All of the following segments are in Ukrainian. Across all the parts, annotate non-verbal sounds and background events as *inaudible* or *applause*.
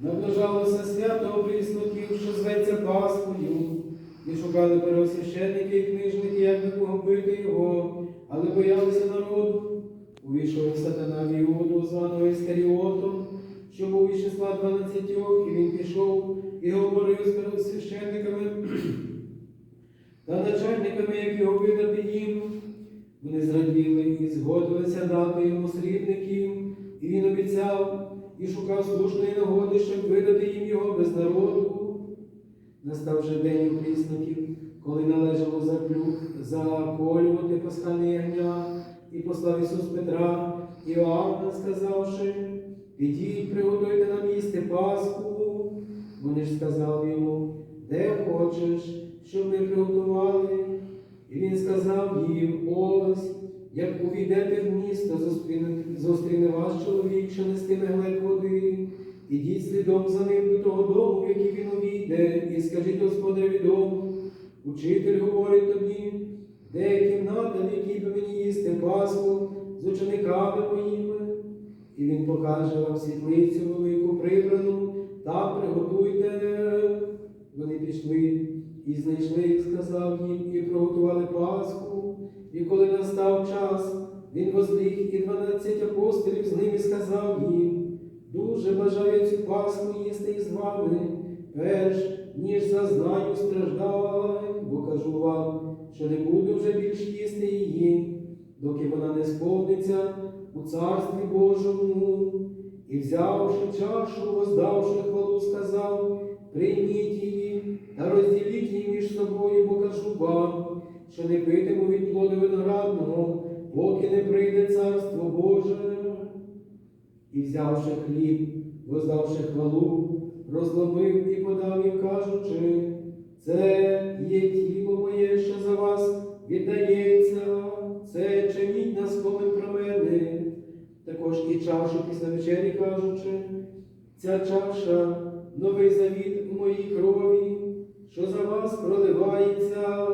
наближалося свято прісноків, що зветься Пасхою, і шукали первосвященники і книжники, як би погубити його, але боялися народу. Увійшов сатана в Іуду, званого Іскаріотом, що був із числа дванадцятьох, і він пішов і говорив з первосвященниками *clears throat* та начальниками, як його видати їм. Вони зраділи і згодилися дати йому срібників, і він обіцяв і шукав слушної нагоди, щоб видати їм його без народу. Настав же день прісників, коли належало заколювати пасхальне ягня, і послав Ісус Петра Іоанна, сказавши, підіть, приготуйте нам їсти Пасху. Вони ж сказали йому, де хочеш, щоб ми приготували. І він сказав їм, ось, як увійдете в місто, зустріне, вас чоловік, що нестиме глек води. Ідіть слідом за ним до того дому, в який він увійде, і скажіть господареві дому. Учитель говорить тобі, де кімната, в якій би мені їсти Пасху з учениками моїми. І він покаже вам світлицю велику прибрану, там приготуйте. Вони пішли і знайшли, як сказав їм, і приготували Пасху. І коли настав час, він возліг, і дванадцять апостолів з ними сказав їм, дуже бажаю цю Пасху їсти із вами, перш ніж зазнаю страждань, бо кажу вам, що не буду вже більш їсти її, доки вона не сповниться у Царстві Божому. І взявши чашу, воздавши хвалу, сказав, прийміть її та розділіть її між собою, бо кажу вам, що не питиму від плоду виноградного, поки не прийде Царство Боже. І взявши хліб, воздавши хвалу, розломив і подав їм, кажучи, це є тіло моє, що за вас віддається, це чиніть на спомин про мене. Також і чашу після вечері кажучи, ця чаша новий завіт у моїй крові, що за вас проливається.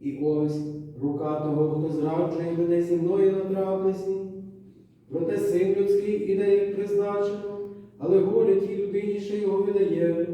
І ось рука того, хто зраджує мене зі мною на трапезі. Проте син людський іде, як призначено, але горе тій людині, що його видає.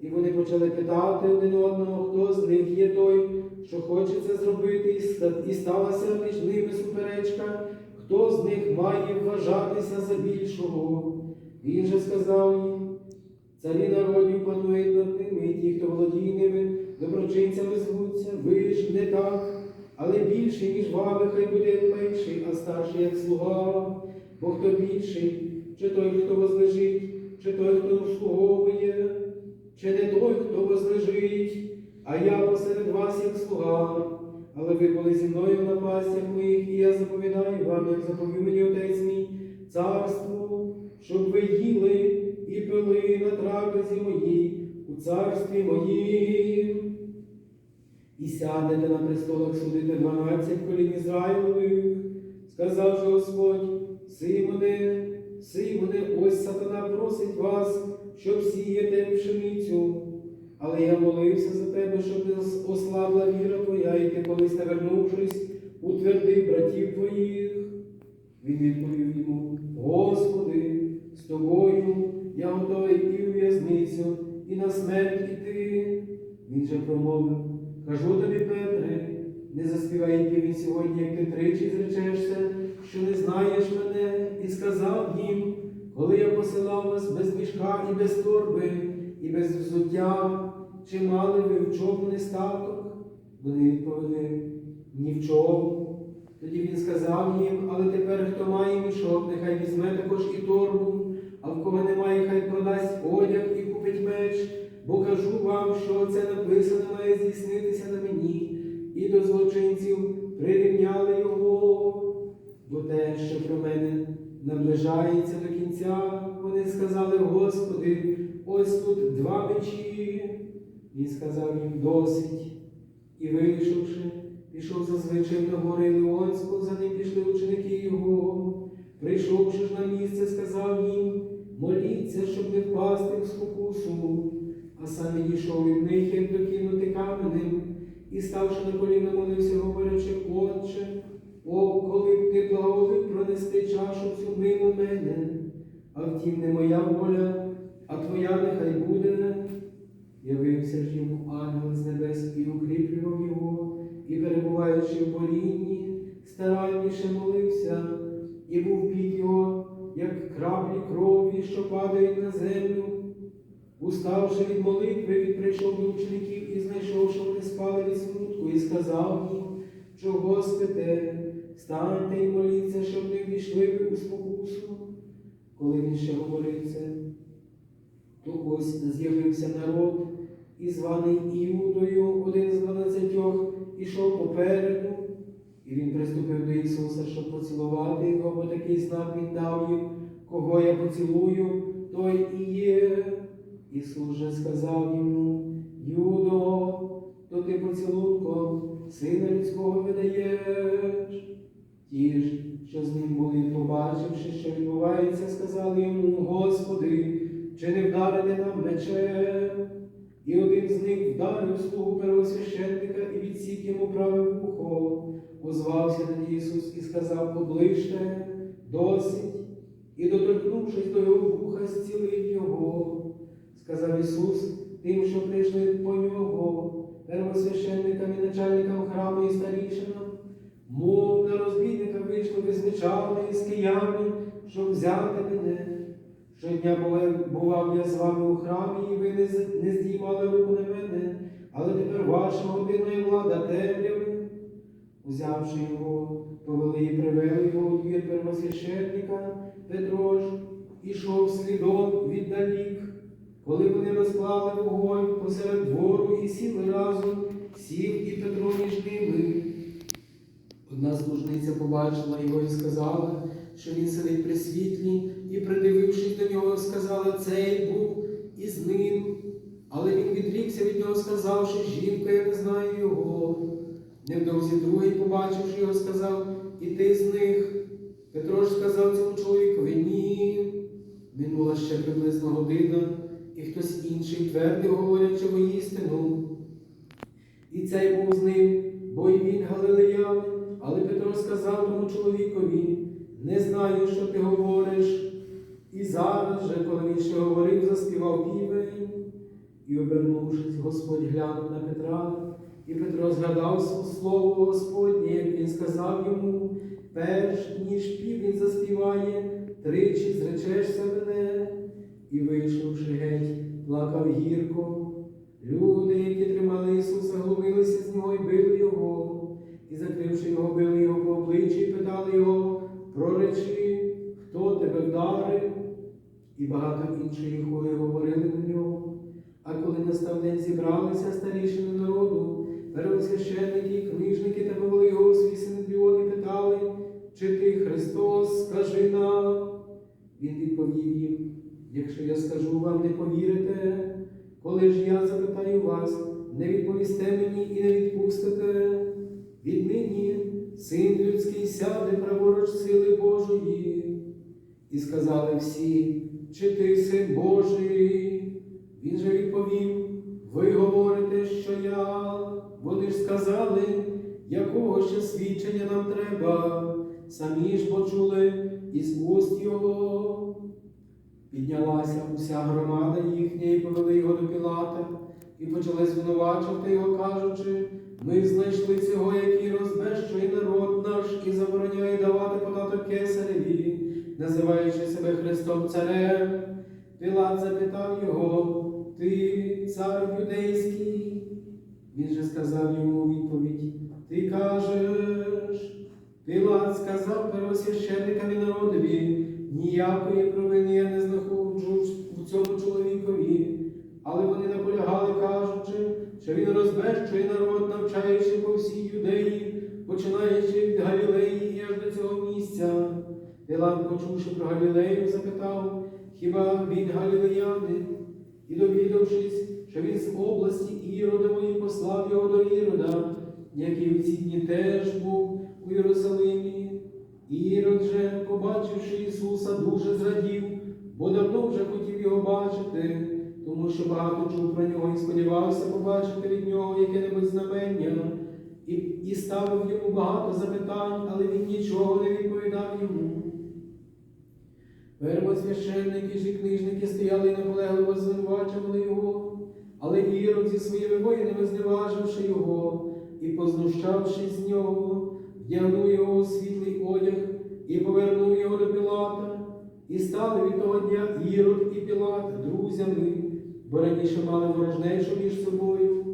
І вони почали питати один одного, хто з них є той, що хоче це зробити, і сталася між ними суперечка, хто з них має вважатися за більшого. Він же сказав їм, царі народів панують над ними, і ті, хто володіє ними, доброчинцями звуться, ви ж не так, але більший, ніж вами, хай буде менший, а старший як слуга. Бо хто більший, чи той, хто возлежить, чи той, хто обслуговує, чи не той, хто возлежить, а я посеред вас як слуга. Але ви були зі мною на пастях моїх, і я заповідаю вам, як заповів мені отець мій, царство, щоб ви їли і пили на трапезі моїй, царстві моїм. І сядете на престолах судити дванадцять колін Ізраїлових, сказав же Господь, Симоне, Симоне, ось сатана просить вас, щоб сіяти пшеницю. Але я молився за тебе, щоб не ослабла віра твоя, і ти колись не вернувшись, утвердив братів твоїх. Він відповів йому, Господи, з тобою я готовий і у в'язницю, і на смерть іти. Він же промовив, кажу тобі, Петре, не заспівай півень сьогодні, як ти тричі зречешся, що не знаєш мене, і сказав їм, коли я посилав вас без мішка і без торби, і без взуття, чи мали ви в чому нестаток? Вони відповіли, ні в чому. Тоді він сказав їм, але тепер хто має мішок, нехай візьме також і торбу, а в кого немає, хай продасть одяг і купить меч, бо кажу вам, що це написано має здійснитися на мені, і до злочинців прирівняли його, бо те, що про мене наближається до кінця, вони сказали, Господи, ось тут два мечі. Він сказав їм досить. І вийшовши, пішов зазвичай на гори Леонську, за ним пішли ученики його. Прийшовши ж на місце, сказав їм, моліться, щоб не впасти в спокусу. А сам відійшов від них, як докинути каменем, і ставши на коліна, молився, говорячи, Отче, о, коли б ти благоволив пронести чашу цю мимо мене, а втім не моя воля, а твоя нехай буде. Явився ж йому ангел з небес і укріплював його, і, перебуваючи в борінні, старанніше молився, і був під його, як краплі крові, що падають на землю. Уставши від молитви, він прийшов до учеників і знайшов, що вони спали від смутку, і сказав їм, чого спите, станьте і моліться, щоб не ввійшли ви у спокусу. Коли він ще говорив це, то ось з'явився народ, і званий Іудою, один з дванадцятьох, ішов попереду, і він приступив до Ісуса, щоб поцілувати його, бо такий знак він дав їм, кого я поцілую, той і є. Ісус же сказав йому, Юдо, то ти поцілунком сина людського видаєш. Ті ж, що з ним були, побачивши, що відбувається, сказали йому, Господи, чи не вдарити нам мечем? І один з них вдарив слугу первосвященника і відсік йому праве вухо. Озвався тоді Ісус і сказав, оближте, досить, і доторкнувшись до його вуха, зцілив його. Сказав Ісус тим, що прийшли по нього, первосвященникам і начальникам храму і старішинам, мов на розбійника вийшло беззвичайно із киями, щоб взяти мене. Щодня бував я з вами у храмі, і ви не, здіймали руку на мене, але тепер ваша година і влада темряви. Узявши його, повели і привели його у двір первосвященника, Петро ж ішов слідом віддалік. Коли вони розклали вогонь посеред двору і сіли разом, сів і Петро між ними. Одна служниця побачила його і сказала, що він сидить при світлі, і, придивившись до нього, сказала, цей був із ним. Але він відрікся від нього, сказавши, жінка, я не знаю його. Невдовзі другий, побачивши його, сказав, і ти з них. Петро ж сказав цьому чоловікові, ні. Минула ще приблизно година, і хтось інший твердив, говорячи воістину. І цей був з ним, бо й він галилеянин. Але Петро сказав тому чоловікові, не знаю, що ти говориш. І зараз же, коли він ще говорив, заспівав півень. І, обернувшись, Господь глянув на Петра, і Петро згадав слово Господнє, як він сказав йому, перш ніж півень заспіває, тричі зречешся мене. І, вийшовши геть, плакав гірко. Люди, які тримали Ісуса, глумилися з нього і били його, і, закривши його, били його по обличчі, питали його, проречи, хто тебе вдарив? І багато іншої хори говорили на нього. А коли настав день зібралися старішини народу, первосвященники книжники та повели його у свій синедріон і питали, чи ти Христос, скажи нам. Він відповів їм, якщо я скажу вам, не повірите, коли ж я запитаю вас, не відповісте мені і не відпустите. Віднині син людський сяде праворуч сили Божої. І сказали всі, чи ти син Божий? Він же відповів, ви говорите, що я. Вони ж сказали, якого ще свідчення нам треба, самі ж почули із уст його. Піднялася уся громада їхня і повели його до Пілата, і почали звинувачувати його, кажучи, ми знайшли цього, який розбещує народ наш і забороняє давати податок кесареві, називаючи себе Христом Царем. Пілат запитав його, ти цар юдейський? Він же сказав йому у відповідь, ти кажеш. Пілат сказав первосвященникам і народові, ніякої провини я не знаходжу у цьому чоловікові, але вони наполягали, кажучи, що він розбещує народ, навчаючи по всій юдеї, починаючи від Галілеї аж до цього місця. Пілат, почувши про Галілею, запитав, хіба він галілеянин? І довідавшись, що він з області Іродової послав його до Ірода, який в ці дні теж був у Єрусалимі. Ірод же, побачивши Ісуса, дуже зрадів, бо давно вже хотів його бачити, тому що багато чув про нього і сподівався побачити від нього яке-небудь знамення, і, і ставив йому багато запитань, але він нічого не відповідав йому. Первосвященники ж і книжники стояли і наполегливо звинувачували його, але Ірод зі своїми воїнами зневаживши його і познущавшись з нього, вдягнув його у світлий одяг і повернув його до Пілата. І стали від того дня Ірод і Пілат друзями, бо раніше мали ворожнечу між собою.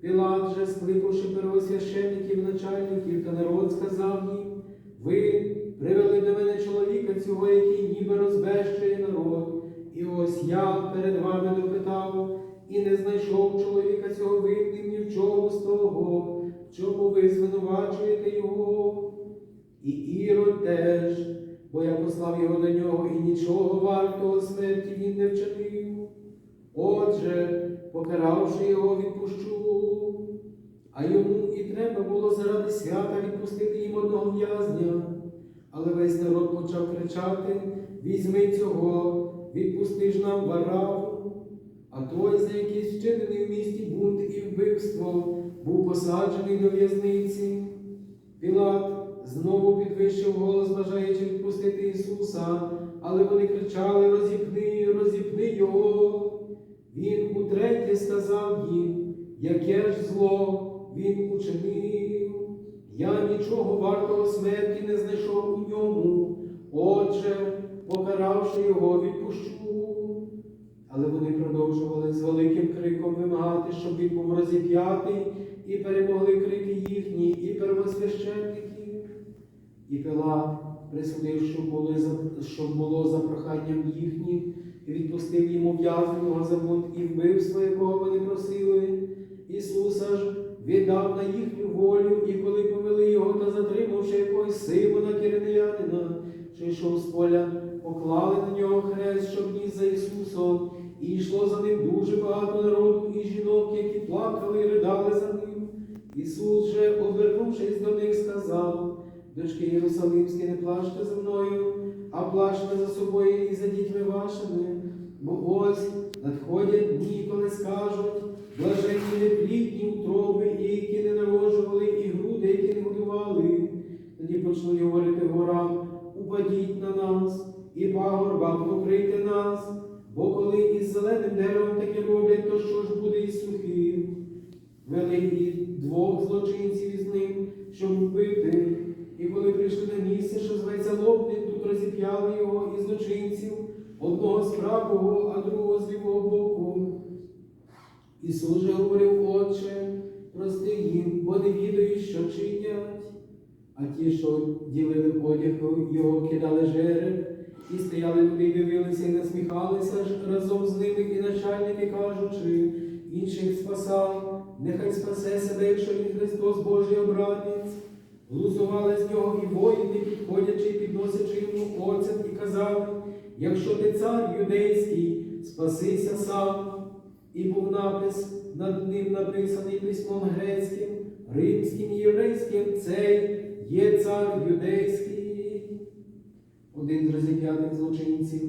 Пілат же, скликавши первосвященників, начальників та народ, сказав їм, ви привели до мене цього, який ніби розбещує народ. І ось я перед вами допитав і не знайшов чоловіка цього винним ні в чому з того, в чому ви звинувачуєте його. І Ірод теж, бо я послав його до нього, і нічого вартого смерті він не вчинив. Отже, покаравши його, відпущу. А йому і треба було заради свята відпустити їм одного в'язня. Але весь народ почав кричати: візьми цього, відпусти ж нам Вараву. А той, за якийсь вчинений в місті бунт і вбивство, був посаджений до в'язниці. Пілат знову підвищив голос, бажаючи відпустити Ісуса, але вони кричали: розіпни, розіпни Його. Він утретє сказав їм, яке ж зло він учинив. Я нічого вартого смерті не знайшов у ньому, отже, покаравши його, відпущу. Але вони продовжували з великим криком вимагати, щоб він був розіп'ятий, і перемогли крики їхні, і первосвященників. І Пилат присудив, щоб було, за- було за проханням їхнім, і відпустив йому в'язненого за бунт і вбивство, якого вони просили. Ісуса ж віддав на їхню волю, і коли повели його та затримавши якогось Симона Киринеянина, що йшов з поля, поклали на нього хрест, щоб ніс за Ісусом, і йшло за ним дуже багато народу і жінок, які плакали і ридали за ним. Ісус же, обернувшись до них, сказав, дочки Єрусалимські, не плачте за мною, а плачте за собою і за дітьми вашими, бо ось надходять дні, коли скажуть, блаженні неплідні утроби, і які не народжували, і груди, які не годували. Тоді почнуть говорити горам, упадіть на нас, і пагорбам покрийте нас, бо коли із зеленим деревом таке роблять, то що ж буде із сухим? Вели і двох злочинців із ним, щоб вбити. І коли прийшли на місце, що зветься Лобним, тут розіп'яли його і злочинців, одного з правого, а другого з лівого боку. Ісус же говорив, Отче, прости їм, бо не відають, що чинять. А ті, що ділили одяг його, кидали жереб, і стояли і дивилися, і насміхалися разом з ними, і начальники, кажучи, інших спасай, нехай спасе себе, якщо він Христос Божий обранець. Глузували з нього і воїни, підходячи підносячи йому оцет, і казали, якщо ти цар юдейський, спасися сам. І був напис над ним написаний письмом грецьким, римським і єврейським, цей є цар юдейський. Один з розіп'ятих злочинців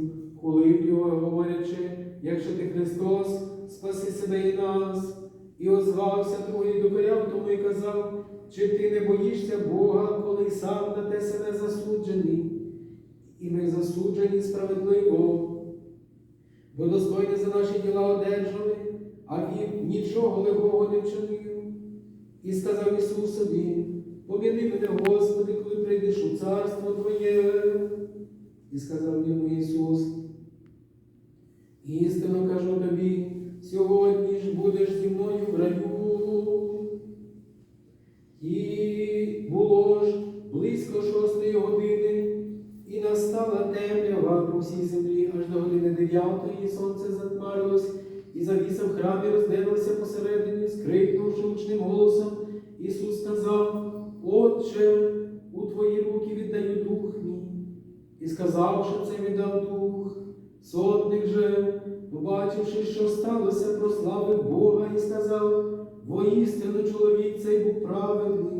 хулив його, говорячи, якщо ти Христос, спаси себе і нас. І озвався другий докоряв тому і казав, чи ти не боїшся Бога, коли сам на те себе засуджений, і ми засуджені справедливо, бо достойні за наші діла одержали, а він нічого лихого не вчинив. І сказав Ісусові, поміни мене, Господи, коли прийдеш у царство Твоє. І сказав йому Ісус, істинно кажу тобі, сьогодні ж будеш зі мною в раю. І було ж близько шостої години, і настала темрява по всій землі аж до години дев'ятої, сонце затмарилось, і завіса в храмі роздерлася посередині, скрикнувши гучним голосом. Ісус сказав, Отче, у Твої руки віддаю дух мій. І сказавши це, віддав дух. Сотник же, побачивши, що сталося, прославив Бога і сказав, воістину чоловік цей був праведний.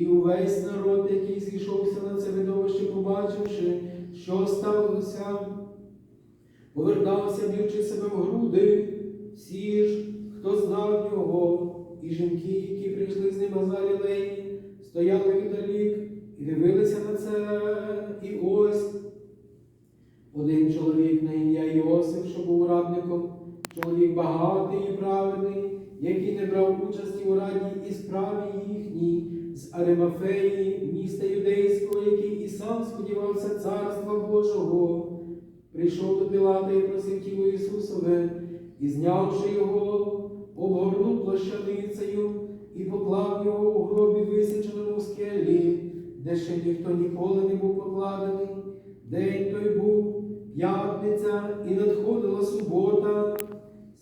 І увесь народ, який зійшовся на це видовище, побачивши, що сталося, повертався, б'ючи себе в груди, всі ж, хто знав його, і жінки, які прийшли з ним з Галілеї, стояли віддалік і дивилися на це, і ось Один чоловік на ім'я Йосиф, що був радником, чоловік багатий і праведний, який не брав участі у раді і справі їхній, з Аримафеї, міста юдейського, який і сам сподівався царства Божого, прийшов до Пілата і просив тіло Ісусове, і знявши його, обгорнув плащаницею і поклав його у гробі, висіченому в скелі, де ще ніхто ніколи не був покладений. День той був п'ятниця і надходила субота.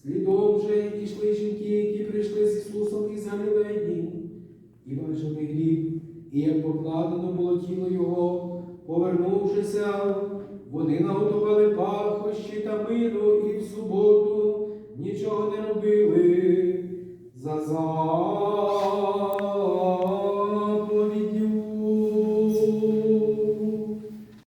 Слідом же йшли жінки, які прийшли з Ісусом із Галілеї, і бачили гріб, і як покладено було тіло Його, повернувшися, вони наготували пахощі та миру і в суботу нічого не робили. За